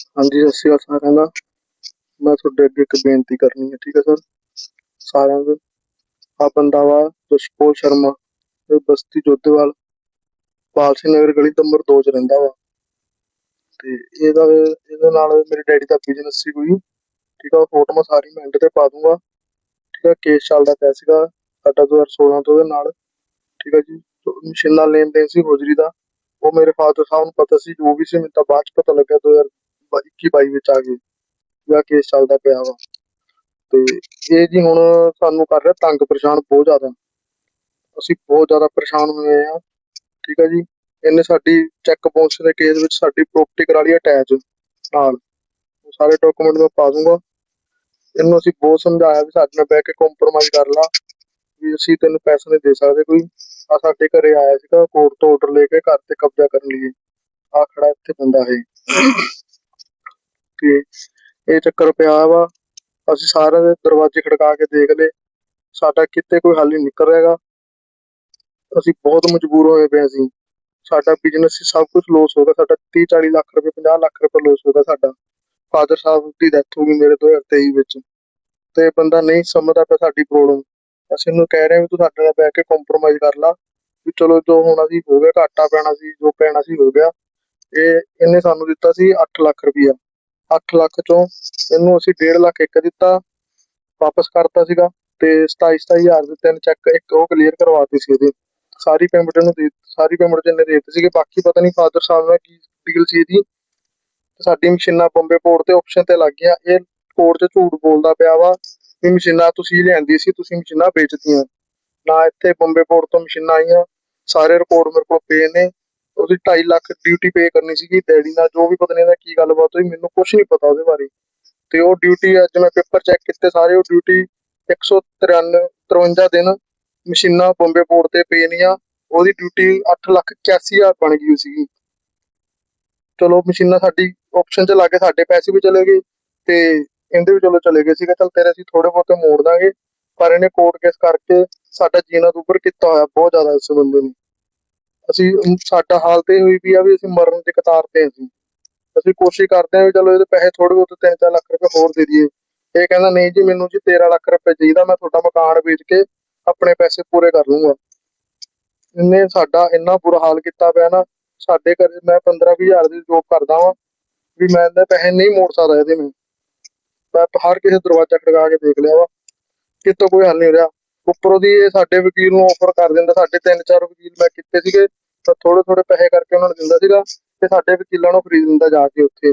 ਹਾਂਜੀ, ਸਤਿ ਸ਼੍ਰੀ ਅਕਾਲ ਸਾਰਿਆਂ ਦਾ। ਮੈਂ ਤੁਹਾਡੇ ਅੱਗੇ ਇੱਕ ਬੇਨਤੀ ਕਰਨੀ ਹੈ, ਠੀਕ ਹੈ ਸਰ? ਸਾਰਿਆਂ ਦੇ ਆ ਬੰਦਾ ਵਾ ਜਸ਼ਪੋਲ ਸ਼ਰਮਾ, ਇਹ ਬਸਤੀ ਜੋਧੇਵਾਲ, ਪਾਲਸੀ ਨਗਰ ਗਲੀ ਨੰਬਰ 2 ਚ ਰਹਿੰਦਾ ਵਾ। ਤੇ ਇਹਦਾ, ਇਹਦੇ ਨਾਲ ਮੇਰੇ ਡੈਡੀ ਦਾ ਬਿਜ਼ਨਸ ਸੀ ਕੋਈ ਠੀਕ ਆ ਫੋਟੋ ਮੈਂ ਸਾਰੀ ਮੈਂ end ਤੇ ਪਾ ਦੂੰਗਾ। ਠੀਕ ਆ, ਕੇਸ ਚੱਲਦਾ ਪਿਆ ਸੀਗਾ ਸਾਡਾ 2016 ਤੋਂ ਇਹਦੇ ਨਾਲ। ਠੀਕ ਆ ਜੀ ਮਸ਼ੀਨਾਂ ਲੈਣ ਦੇਣ ਸੀ ਹੋਜਰੀ ਦਾ। ਉਹ ਮੇਰੇ ਫਾਦਰ ਸਾਹਿਬ ਨੂੰ ਪਤਾ ਸੀ, ਜੋ ਵੀ ਸੀ, ਮੈਨੂੰ ਤਾਂ ਬਾਅਦ ਚ ਪਤਾ ਲੱਗਿਆ 2021 22 ਵਿੱਚ ਆ ਗਏ। ਜਿਹੜਾ ਕੇਸ ਚੱਲਦਾ ਪਿਆ ਵਾ। ਤੇ ਇਹ ਜੀ ਹੁਣ ਸਾਨੂੰ ਕਰ ਰਿਹਾ ਤੰਗ ਪਰੇਸ਼ਾਨ ਬਹੁਤ ਜ਼ਿਆਦਾ। ਅਸੀਂ ਬਹੁਤ ਜ਼ਿਆਦਾ ਪਰੇਸ਼ਾਨ ਹੋਏ ਆ। ਠੀਕ ਆ ਜੀ? ਇਹਨੇ ਸਾਡੀ ਚੈੱਕ ਬਾਉਂਸ ਦੇ ਕੇਸ ਵਿੱਚ ਸਾਡੀ ਪ੍ਰੋਪਰਟੀ ਕਰਾ ਲਈ ਅਟੈਚ ਨਾਲ। ਉਹ ਸਾਰੇ ਡਾਕੂਮੈਂਟ ਮੈਂ ਪਾ ਦੂੰਗਾ। ਇਹਨੂੰ ਅਸੀਂ ਬਹੁਤ ਸਮਝਾਇਆ ਵੀ ਸਾਡੇ ਨਾਲ ਬਹਿ ਕੇ ਕੰਪਰੋਮਾਈਜ਼ ਕਰ ਲਾ। ਵੀ ਅਸੀਂ ਤੈਨੂੰ ਪੈਸੇ ਨਹੀਂ ਦੇ ਸਕਦੇ ਕੋਈ। ਆ ਸਾਡੇ ਘਰੇ ਆਇਆ ਸੀਗਾ ਕੋਰਟ ਤੋਂ ਆਰਡਰ ਲੈ ਕੇ ਘਰ ਤੇ ਕਬਜ਼ਾ ਕਰਨ ਲਈ। ਆ ਖੜਾ ਇੱਥੇ ਬੰਦਾ ਹੈ ਤੇ ਇਹ ਚੱਕਰ ਪਿਆ ਵਾ। ਅਸੀਂ ਸਾਰਿਆਂ ਦੇ ਦਰਵਾਜ਼ੇ ਖੜਕਾ ਕੇ ਦੇਖ ਲਏ। ਸਾਡਾ ਕਿਤੇ ਕੋਈ ਹੱਲ ਨਹੀਂ ਨਿਕਲ ਰਿਹਾਗਾ ਅਸੀਂ ਬਹੁਤ ਮਜਬੂਰ ਹੋਏ ਪਏ ਅਸੀਂ। ਸਾਡਾ ਬਿਜ਼ਨਸ ਸਭ ਕੁਝ ਲੋਸ ਹੋ ਗਿਆ। ਸਾਡਾ 30 40 ਲੱਖ ਰੁਪਏ 50 ਲੱਖ ਰੁਪਏ ਲੋਸ ਹੋ ਗਿਆ ਸਾਡਾ। ਫਾਦਰ ਸਾਹਿਬ ਦੀ ਡੈਥ ਹੋ ਗਈ ਮੇਰੇ 2023 ਵਿੱਚ। ਤੇ ਬੰਦਾ ਨਹੀਂ ਸਮਝਦਾ ਪਿਆ ਸਾਡੀ ਪ੍ਰੋਬਲਮ ਅਸੀਂ ਇਹਨੂੰ ਕਹਿ ਰਹੇ ਵੀ ਤੂੰ ਸਾਡੇ ਨਾਲ ਬਹਿ ਕੇ ਕੰਪਰੋਮਾਈਜ਼ ਕਰ ਲਾ। ਵੀ ਚਲੋ ਜੋ ਹੋਣਾ ਸੀ ਹੋ ਗਿਆ। ਘਾਟਾ ਪੈਣਾ ਸੀ, ਜੋ ਪੈਣਾ ਸੀ ਹੋ ਗਿਆ। ਇਹ, ਇਹਨੇ ਸਾਨੂੰ ਦਿੱਤਾ ਸੀ 8 ਲੱਖ ਰੁਪਈਆ 8 ਲੱਖ ਚੋਂ ਇਹਨੂੰ ਅਸੀਂ 1.5 ਲੱਖ ਇੱਕ ਦਿੱਤਾ, ਵਾਪਸ ਕਰਤਾ ਸੀਗਾ ਤੇ 27 ਹਜ਼ਾਰ ਦੇ ਤਿੰਨ ਚੈੱਕ ਇੱਕ ਉਹ ਕਲੀਅਰ ਕਰਵਾਤੀ ਸੀ ਇਹਦੇ। ਸਾਰੀ ਪੇਮੈਂਟ ਇਹਨੂੰ ਦੇ, ਸਾਰੀ ਪੇਮੈਂਟ ਇਹਨੇ ਦੇ ਦਿੱਤੀ ਸੀਗੀ। ਬਾਕੀ ਪਤਾ ਨਹੀਂ ਫਾਦਰ ਸਾਹਿਬ ਨਾਲ ਕੀ ਡੀਲ ਸੀ ਇਹਦੀ। ਸਾਡੀ ਮਸ਼ੀਨਾਂ ਬੰਬੇ ਪੋਰਟ ਤੇ ਆਪਸ਼ਨ ਤੇ ਲੱਗ ਗਿਆ ਇਹ ਕੋਰਟ 'ਚ ਝੂਠ ਬੋਲਦਾ ਪਿਆ ਵਾ ਵੀ ਮਸ਼ੀਨਾਂ ਤੁਸੀਂ ਲਿਆਂਦੀ ਸੀ, ਤੁਸੀਂ ਮਸ਼ੀਨਾਂ ਵੇਚਤੀਆਂ। ਨਾ ਇੱਥੇ ਬੰਬੇ ਪੋਰਟ ਤੋਂ ਮਸ਼ੀਨਾਂ ਆਈਆਂ, ਸਾਰੇ ਰਿਪੋਰਟ ਮੇਰੇ ਕੋਲ ਪਏ ਨੇ। ਉਹਦੀ 2.5 ਲੱਖ ਡਿਊਟੀ ਪੇ ਕਰਨੀ ਸੀਗੀ ਡੈਡੀ ਨਾਲ ਜੋ ਵੀ ਪਤਾ ਨਹੀਂ ਇਹਦਾ ਕੀ ਗੱਲਬਾਤ ਹੋਈ, ਮੈਨੂੰ ਕੁਝ ਨਹੀਂ ਪਤਾ ਉਹਦੇ ਬਾਰੇ। ਤੇ ਉਹ ਡਿਊਟੀ ਅੱਜ ਮੈਂ ਪੇਪਰ ਚੈੱਕ ਕੀਤੇ ਸਾਰੇ, ਉਹ ਡਿਊਟੀ 193 53 ਦਿਨ ਮਸ਼ੀਨਾਂ ਬੰਬੇ ਪੋਰਟ ਤੇ ਪਏ ਨਹੀਂ ਆ ਉਹਦੀ ਡਿਊਟੀ 8 ਲੱਖ 81 ਹਜ਼ਾਰ ਬਣ ਗਈ ਸੀਗੀ। ਚਲੋ ਮਸ਼ੀਨਾਂ ਸਾਡੀ ਆਪਸ਼ਨ 'ਚ ਲੱਗੇ ਸਾਡੇ ਪੈਸੇ ਵੀ ਚਲੇ ਗਏ ਤੇ ਇਹਦੇ ਵੀ ਚਲੋ ਚਲੇ ਗਏ ਸੀਗੇ। ਚਲ ਤੇਰੇ ਅਸੀਂ ਥੋੜੇ ਬਹੁਤੇ ਮੋੜ ਦਾਂਗੇ, ਪਰ ਇਹਨੇ ਕੋਰਟ ਕੇਸ ਕਰਕੇ ਸਾਡਾ ਜੀਣਾ ਦੁੱਭਰ ਕੀਤਾ ਹੋਇਆ ਬਹੁਤ ਜ਼ਿਆਦਾ ਇਸ ਬੰਦੇ ਨੇ। ਅਸੀਂ ਸਾਡਾ ਹਾਲਤ ਇਹ ਹੋਈ ਵੀ ਆ ਵੀ ਅਸੀਂ ਮਰਨ ਦੇ ਕਤਾਰ ਤੇ ਹਾਂ ਅਸੀਂ ਅਸੀਂ ਕੋਸ਼ਿਸ਼ ਕਰਦੇ ਹਾਂ ਵੀ ਚਲੋ ਇਹਦੇ ਪੈਸੇ ਥੋੜੇ ਬਹੁਤ 3-4 ਲੱਖ ਰੁਪਏ ਹੋਰ ਦੇ ਦਈਏ। ਇਹ ਕਹਿੰਦਾ, ਨਹੀਂ ਜੀ, ਮੈਨੂੰ ਜੀ 13 ਲੱਖ ਰੁਪਏ ਚਾਹੀਦਾ, ਮੈਂ ਤੁਹਾਡਾ ਮਕਾਨ ਵੇਚ ਕੇ ਆਪਣੇ ਪੈਸੇ ਪੂਰੇ ਕਰ ਲੂੰਗਾ। ਇਹਨੇ ਸਾਡਾ ਇੰਨਾ ਬੁਰਾ ਹਾਲ ਕੀਤਾ ਪਿਆ ਨਾ, ਸਾਡੇ ਘਰ ਮੈਂ 15 ਹਜ਼ਾਰ ਦੀ ਜੋਬ ਕਰਦਾ ਵਾਂ, ਵੀ ਮੈਂ ਇਹਦੇ ਪੈਸੇ ਨਹੀਂ ਮੋੜ ਸਕਦਾ ਇਹਦੇ ਮੈਂ। ਮੈਂ ਹਰ ਕਿਸੇ ਦਰਵਾਜ਼ਾ ਖੜਕਾ ਕੇ ਦੇਖ ਲਿਆ ਵਾ। ਕਿਤੋਂ ਕੋਈ ਹੱਲ ਨਹੀਂ ਰਿਹਾ। ਉੱਪਰੋਂ ਦੀ ਇਹ ਸਾਡੇ ਵਕੀਲ ਨੂੰ ਆਫਰ ਕਰ ਦਿੰਦਾ, ਸਾਡੇ ਤਿੰਨ ਚਾਰ ਵਕੀਲ ਮੈਂ ਕੀਤੇ ਸੀਗੇ, ਤਾਂ ਥੋੜੇ ਥੋੜੇ ਪੈਸੇ ਕਰਕੇ ਉਹਨਾਂ ਨੂੰ ਦਿੰਦਾ ਸੀਗਾ ਤੇ ਸਾਡੇ ਵਕੀਲਾਂ ਨੂੰ ਖਰੀਦ ਦਿੰਦਾ ਜਾ ਕੇ ਉੱਥੇ।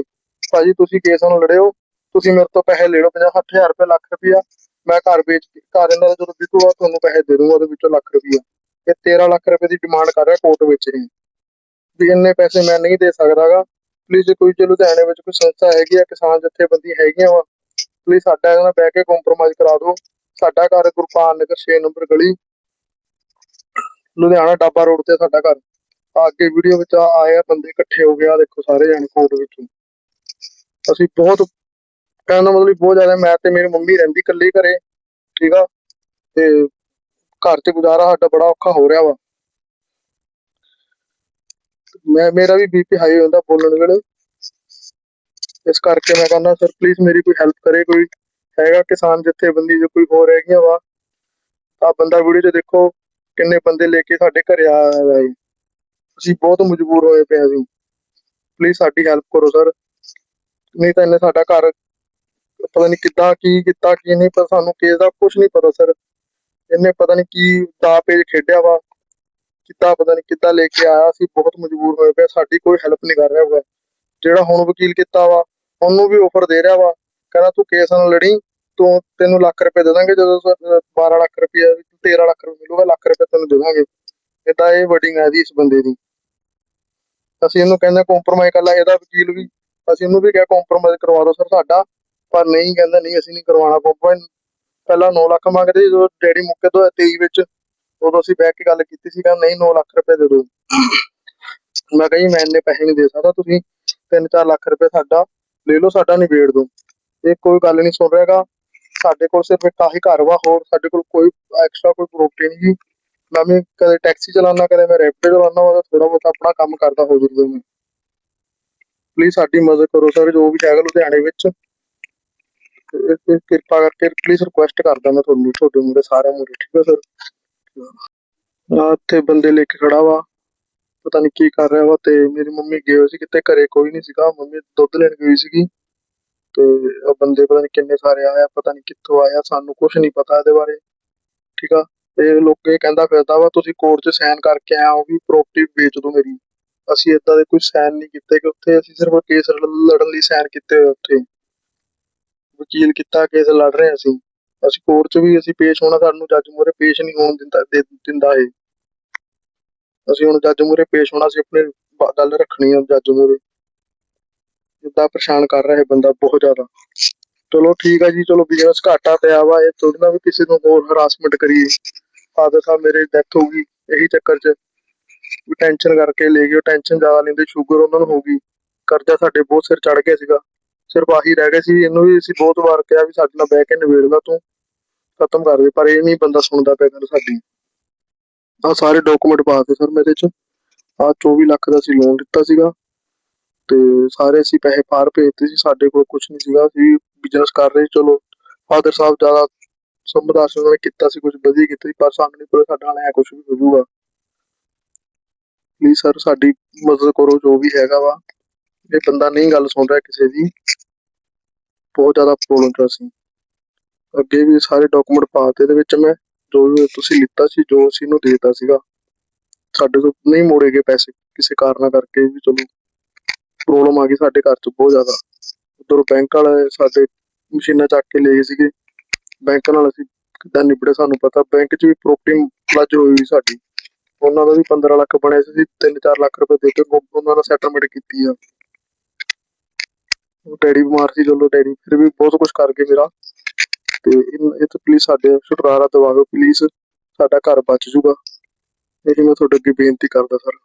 ਭਾਜੀ, ਤੁਸੀਂ ਕੇਸ ਨੂੰ ਲੜਿਓ, ਤੁਸੀਂ ਮੇਰੇ ਤੋਂ ਪੈਸੇ ਲੈ ਲਓ 50 ਹਜ਼ਾਰ ਰੁਪਏ ਲੱਖ ਰੁਪਇਆ ਮੈਂ ਘਰ ਵੇਚ ਕੇ, ਘਰ ਇਹਨਾਂ ਦਾ ਜਦੋਂ ਵਿਕੂਗਾ, ਤੁਹਾਨੂੰ ਪੈਸੇ ਦੇ ਦੂੰਗਾ, ਉਹਦੇ ਵਿੱਚੋਂ ਲੱਖ ਰੁਪਇਆ ਇਹ 13 ਲੱਖ ਰੁਪਏ ਦੀ ਡਿਮਾਂਡ ਕਰ ਰਿਹਾ ਕੋਰਟ ਵਿੱਚ ਇਹ। ਵੀ ਇੰਨੇ ਪੈਸੇ ਮੈਂ ਨਹੀਂ ਦੇ ਸਕਦਾਗਾ। ਪਲੀਜ਼ ਕੋਈ ਜੇ ਲੁਧਿਆਣੇ ਵਿੱਚ ਕੋਈ ਸੰਸਥਾ ਹੈਗੀ ਆ, ਕਿਸਾਨ ਜਥੇਬੰਦੀ ਹੈਗੀਆਂ ਵਾ ਪਲੀਜ਼ ਸਾਡਾ ਇਹਨਾਂ ਨਾਲ ਬਹਿ ਕੇ ਕੰਪਰੋਮਾਈਜ਼ ਕਰਾ ਦਿਓ। ਸਾਡਾ ਘਰ ਗੁਰਪਾਲ ਨਗਰ 6 ਨੰਬਰ ਗਲੀ। ਲੁਧਿਆਣਾ ਡਾਬਾ ਰੋਡ ਤੇ ਸਾਡਾ ਘਰ। ਆ ਅੱਗੇ ਵੀਡੀਓ ਵਿੱਚ ਆ- ਬੰਦੇ ਇਕੱਠੇ ਹੋ ਗਏ ਦੇਖੋ ਸਾਰੇ ਜਾਣੇ ਕੋਰਟ ਵਿੱਚੋਂ। ਅਸੀਂ ਬਹੁਤ ਕਹਿਣ ਦਾ ਮਤਲਬ ਬਹੁਤ ਜ਼ਿਆਦਾ ਮੈਂ ਤੇ ਮੇਰੀ ਮੰਮੀ ਰਹਿੰਦੀ ਇਕੱਲੀ ਘਰੇ, ਠੀਕ ਆ? ਤੇ ਘਰ ਤੇ ਗੁਜ਼ਾਰਾ ਸਾਡਾ ਬੜਾ ਔਖਾ ਹੋ ਰਿਹਾ ਵਾ। ਮੈਂ ਮੇਰਾ ਵੀ ਬੀਪੀ ਹਾਈ ਹੋ ਜਾਂਦਾ ਬੋਲਣ ਵੇਲੇ। ਇਸ ਕਰਕੇ ਮੈਂ ਕਹਿੰਦਾ ਸਰ ਪਲੀਜ਼ ਮੇਰੀ ਕੋਈ ਹੈਲਪ ਕਰੇ ਕੋਈ। ਹੈਗਾ, ਕਿਸਾਨ ਜਥੇਬੰਦੀ ਜੋ ਕੋਈ ਹੋਰ ਹੈਗੀਆਂ ਵਾ ਆ ਬੰਦਾ ਵੀਡੀਓ 'ਚ ਦੇਖੋ ਕਿੰਨੇ ਬੰਦੇ ਲੈ ਕੇ ਸਾਡੇ ਘਰੇ ਆਇਆ ਹੈ ਜੀ। ਅਸੀਂ ਬਹੁਤ ਮਜਬੂਰ ਹੋਏ ਪਏ ਅਸੀਂ ਪਲੀਜ਼ ਸਾਡੀ ਹੈਲਪ ਕਰੋ ਸਰ ਨਹੀਂ ਤਾਂ ਇਹਨੇ ਸਾਡਾ ਘਰ, ਪਤਾ ਨਹੀਂ ਕਿੱਦਾਂ, ਕੀ ਕੀਤਾ, ਕੀ ਨਹੀਂ, ਪਰ ਸਾਨੂੰ ਕੇਸ ਦਾ ਕੁਝ ਨਹੀਂ ਪਤਾ ਸਰ ਇਹਨੇ ਪਤਾ ਨਹੀਂ ਕੀ ਦਾ ਪੇਜ ਖੇਡਿਆ ਵਾ, ਕਿੱਦਾਂ, ਪਤਾ ਨਹੀਂ ਕਿੱਦਾਂ ਲੈ ਕੇ ਆਇਆ। ਅਸੀਂ ਬਹੁਤ ਮਜਬੂਰ ਹੋਏ ਪਏ ਸਾਡੀ ਕੋਈ ਹੈਲਪ ਨਹੀਂ ਕਰ ਰਿਹਾ ਹੋਗਾ। ਜਿਹੜਾ ਹੁਣ ਵਕੀਲ ਕੀਤਾ ਵਾ, ਉਹਨੂੰ ਵੀ ਆਫਰ ਦੇ ਰਿਹਾ ਵਾ। ਕਹਿੰਦਾ ਤੂੰ ਕੇਸ ਨਾਲ ਲੜੀ ਤੋਂ ਤੈਨੂੰ ਲੱਖ ਰੁਪਏ ਦੇ ਦਾਂਗੇ, ਜਦੋਂ ਸ- 12 ਲੱਖ ਰੁਪਏ 13 ਲੱਖ ਰੁਪਏ ਮਿਲੂਗਾ, ਲੱਖ ਰੁਪਏ ਤੈਨੂੰ ਦੇ ਦਾਂਗੇ। ਏਦਾਂ ਇਹ ਵਰਡਿੰਗ ਹੈ ਦੀ ਇਸ ਬੰਦੇ ਦੀ। ਅਸੀਂ ਇਹਨੂੰ ਕਹਿੰਦੇ ਕੰਪਰੋਮਾਈਜ਼ ਕਰ ਲਾ, ਇਹਦਾ ਵਕੀਲ ਵੀ। ਅਸੀਂ ਇਹਨੂੰ ਵੀ ਕਿਹਾ ਕੰਪਰੋਮਾਈਜ਼ ਕਰਵਾ ਦਿਓ ਸਰ ਸਾਡਾ। ਪਰ ਨਹੀਂ, ਕਹਿੰਦਾ ਨਹੀਂ, ਅਸੀਂ ਨਹੀਂ ਕਰਵਾਉਣਾ ਕੰਪਰੋਮਾਈਜ਼ ਪਹਿਲਾਂ 9 ਲੱਖ ਮੰਗਦੇ, ਜਦੋਂ ਡੈਡੀ ਮੁੱਕੇ 2023 ਵਿੱਚ, ਉਦੋਂ ਅਸੀਂ ਬਹਿ ਕੇ ਗੱਲ ਕੀਤੀ ਸੀ, ਕਹਿੰਦਾ ਨਹੀਂ 9 ਲੱਖ ਰੁਪਏ ਦੇ ਦਿਓ। ਮੈਂ ਕਿਹਾ ਜੀ, ਮੈਂ ਇੰਨੇ ਪੈਸੇ ਨਹੀਂ ਦੇ ਸਕਦਾ ਤੁਸੀਂ। 3-4 ਲੱਖ ਰੁਪਏ ਸਾਡਾ, ਲੈ ਲਓ, ਸਾਡਾ ਨਿਬੇੜ ਦਿਓ। ਇਹ ਕੋਈ ਗੱਲ ਨਹੀਂ ਸੁਣ ਰਿਹਾਗਾ ਸਾਡੇ ਕੋਲ ਸਿਰਫ ਇੱਕ ਆਹੀ ਘਰ ਵਾ, ਹੋਰ ਸਾਡੇ ਕੋਲ ਕੋਈ ਐਕਸਟਰਾ ਕੋਈ ਪ੍ਰੋਪਰਟੀ ਨਹੀਂ ਜੀ ਮੈਂ ਕਦੇ ਟੈਕਸੀ ਚਲਾਉਣਾ ਕਦੇ ਮੈਂ ਰੈਪਿਡੋ ਚਲਾਉਣਾ ਉਹਦਾ ਥੋੜਾ ਬਹੁਤ ਆਪਣਾ ਕੰਮ ਕਰਦਾ ਹੋ ਜੂਗਾ ਮੈਂ। ਪਲੀਜ਼ ਸਾਡੀ ਮਦਦ ਕਰੋ ਸਰ ਜੋ ਵੀ ਹੈਗਾ ਲੁਧਿਆਣੇ ਵਿੱਚ। ਕਿਰਪਾ ਕਰਕੇ ਪਲੀਜ਼ ਰਿਕੁਐਸਟ ਕਰਦਾ ਮੈਂ ਤੁਹਾਨੂੰ, ਤੁਹਾਡੇ ਮੂਹਰੇ ਸਾਰਿਆਂ ਮੂਹਰੇ ਠੀਕ ਹੈ ਸਰ ਆ ਇੱਥੇ ਬੰਦੇ ਲੈ ਕੇ ਖੜਾ ਵਾ, ਪਤਾ ਨਹੀਂ ਕੀ ਕਰ ਰਿਹਾ ਵਾ, ਤੇ ਮੇਰੀ ਮੰਮੀ ਗਏ ਹੋਏ ਸੀ ਕਿਤੇ, ਘਰੇ ਕੋਈ ਨਹੀਂ ਸੀਗਾ, ਮੰਮੀ ਦੁੱਧ ਲੈਣ ਗਈ ਸੀਗੀ। ਤੇ ਉਹ ਬੰਦੇ ਪਤਾ ਨਹੀਂ ਕਿੰਨੇ ਸਾਰੇ ਆਇਆ ਪਤਾ ਨਹੀਂ ਕਿੱਥੋਂ ਆਇਆ ਸਾਨੂੰ ਕੁਝ ਨਹੀਂ ਪਤਾ ਇਹਦੇ ਬਾਰੇ, ਠੀਕ ਆ? ਤੇ ਲੋਕ ਇਹ ਕਹਿੰਦਾ ਫਿਰਦਾ ਵਾ, ਤੁਸੀਂ ਕੋਰਟ 'ਚ ਸਾਈਨ ਕਰਕੇ ਆਏ ਹੋ ਵੀ ਪ੍ਰੋਪਰਟੀ ਵੇਚ ਦੋ ਮੇਰੀ। ਅਸੀਂ ਇਦਾਂ ਦੇ ਕੋਈ ਸਾਈਨ ਨਹੀਂ ਕੀਤੇ ਕਿ ਉੱਥੇ ਅਸੀਂ ਸਿਰਫ ਕੇਸ ਲੜਨ ਲਈ ਸਾਈਨ ਕੀਤੇ ਹੋਏ ਉੱਥੇ। ਵਕੀਲ ਕੀਤਾ ਕੇਸ ਲੜ ਰਹੇ ਅਸੀਂ। ਅਸੀਂ ਕੋਰਟ 'ਚ ਵੀ ਅਸੀਂ ਪੇਸ਼ ਹੋਣਾ, ਸਾਨੂੰ ਜੱਜ ਮੂਹਰੇ ਪੇਸ਼ ਨਹੀਂ ਹੋਣ ਦਿੰਦਾ ਦਿੰਦਾ ਇਹ। ਅਸੀਂ ਹੁਣ ਜੱਜ ਮੂਹਰੇ ਪੇਸ਼ ਹੋਣਾ ਸੀ ਆਪਣੇ ਗੱਲ ਰੱਖਣੀ ਆ ਜੱਜ ਮੂਹਰੇ। ਜਿੱਦਾਂ ਪਰੇਸ਼ਾਨ ਕਰ ਰਿਹਾ ਇਹ ਬੰਦਾ ਬਹੁਤ ਜ਼ਿਆਦਾ। ਚਲੋ ਠੀਕ ਆ ਜੀ, ਚਲੋ ਬਿਜ਼ਨਸ ਘਾਟਾ ਪਿਆ ਵਾ, ਇਹ ਥੋੜੀ ਨਾ ਵੀ ਕਿਸੇ ਨੂੰ ਹੋਰ ਹਰਾਸਮੈਂਟ ਕਰੀਏ। ਫਾਦਰ ਸਾਹਿਬ ਮੇਰੇ ਡੈਥ ਹੋ ਗਈ, ਇਹੀ ਚੱਕਰ 'ਚ। ਵੀ ਟੈਨਸ਼ਨ ਕਰਕੇ ਲੈ ਗਏ ਟੈਨਸ਼ਨ ਜ਼ਿਆਦਾ ਲੈਂਦੇ ਸ਼ੂਗਰ ਉਹਨਾਂ ਨੂੰ ਹੋ ਗਈ। ਕਰਜ਼ਾ ਸਾਡੇ ਬਹੁਤ ਸਿਰ ਚੜ ਗਿਆ ਸੀਗਾ। ਸਿਰਫ ਆਹੀ ਰਹਿ ਗਿਆ ਸੀ, ਇਹਨੂੰ ਵੀ ਅਸੀਂ ਬਹੁਤ ਵਾਰ ਕਿਹਾ ਵੀ ਸਾਡੇ ਨਾਲ ਬਹਿ ਕੇ ਨਿਬੇੜਗਾ ਤੂੰ। ਖਤਮ ਕਰ ਦੇ, ਪਰ ਇਹ ਨਹੀਂ ਬੰਦਾ ਸੁਣਦਾ ਪਿਆ ਗੱਲ ਸਾਡੀ। ਆ ਸਾਰੇ ਡਾਕੂਮੈਂਟ ਪਾਤੇ ਸਰ ਮੇਰੇ ਚ। ਆ 24 ਲੱਖ ਦਾ ਅਸੀਂ ਲੋਨ ਦਿੱਤਾ ਸੀਗਾ। ਤੇ ਸਾਰੇ ਅਸੀਂ ਪੈਸੇ ਪਾਰ ਭੇਜਤੇ ਸੀ, ਸਾਡੇ ਕੋਲ ਕੁਝ ਨਹੀਂ ਸੀਗਾ, ਅਸੀਂ ਬਿਜ਼ਨਸ ਕਰ ਰਹੇ ਚਲੋ ਫਾਦਰ ਸਾਹਿਬ ਜ਼ਿਆਦਾ ਸਮਝਦਾਰ ਨੇ ਕੀਤਾ ਸੀ ਕੁਝ ਵਧੀਆ ਕੀਤਾ ਸੀ, ਪਰ ਸਾਨੂੰ ਨਹੀਂ ਪਤਾ ਸਾਡਾ ਨਾਲ ਐ ਕੁਝ ਵੀ ਹੋਊਗਾ। ਪਲੀਜ਼ ਸਰ ਸਾਡੀ ਮਦਦ ਕਰੋ, ਜੋ ਵੀ ਹੈਗਾ ਵਾ। ਇਹ ਬੰਦਾ ਨਹੀਂ ਗੱਲ ਸੁਣ ਰਿਹਾ ਕਿਸੇ ਦੀ। ਬਹੁਤ ਜ਼ਿਆਦਾ ਪ੍ਰੋਬਲਮ ਚ ਸੀ ਅੱਗੇ ਵੀ ਸਾਰੇ ਡਾਕੂਮੈਂਟ ਪਾਤੇ ਇਹਦੇ ਵਿੱਚ ਮੈਂ ਜੋ ਤੁਸੀਂ ਲਿੱਤਾ ਸੀ, ਜੋ ਅਸੀਂ ਇਹਨੂੰ ਦੇਤਾ ਸੀਗਾ। ਸਾਡੇ ਤੋਂ ਨਹੀਂ ਮੋੜੇ ਗਏ ਪੈਸੇ ਕਿਸੇ ਕਾਰਨਾਂ ਕਰਕੇ ਵੀ, ਚਲੋ। ਪ੍ਰੋਬਲਮ ਆ ਗਈ ਸਾਡੇ ਘਰ ਚ ਬਹੁਤ ਜ਼ਿਆਦਾ। ਉਧਰੋਂ ਬੈਂਕ ਵਾਲੇ ਸਾਡੇ ਮਸ਼ੀਨਾਂ ਚੱਕ ਕੇ ਲੈ ਗਏ ਸੀਗੇ। ਬੈਂਕ ਨਾਲ ਅਸੀਂ ਕਿੱਦਾਂ ਨਿਬੜੇ ਸਾਨੂੰ ਪਤਾ। ਬੈਂਕ 'ਚ ਵੀ ਪ੍ਰੋਪਰਟੀ ਫਲੱਜ ਹੋਈ ਸਾਡੀ। ਉਹਨਾਂ ਦਾ ਵੀ 15 ਲੱਖ ਬਣਿਆ ਸੀ 3-4 ਲੱਖ ਰੁਪਏ ਦੇ ਕੇ ਉਹਨਾਂ ਨਾਲ ਸੈਟਲਮੈਂਟ ਕੀਤੀ ਆ। ਉਹ ਡੈਡੀ ਬਿਮਾਰ ਸੀ ਚਲੋ ਡੈਡੀ, ਫਿਰ ਵੀ ਬਹੁਤ ਕੁਝ ਕਰ ਗਏ ਮੇਰਾ। ਤੇ ਇਹ ਇਹ ਪਲੀਜ਼ ਸਾਡੇ ਛੁਟਕਾਰਾ ਦਿਵਾਓ ਪਲੀਜ਼ ਸਾਡਾ ਘਰ ਬਚ ਜੂਗਾ। ਇਹੀ ਮੈਂ ਤੁਹਾਡੇ ਅੱਗੇ ਬੇਨਤੀ ਕਰਦਾ ਸਰ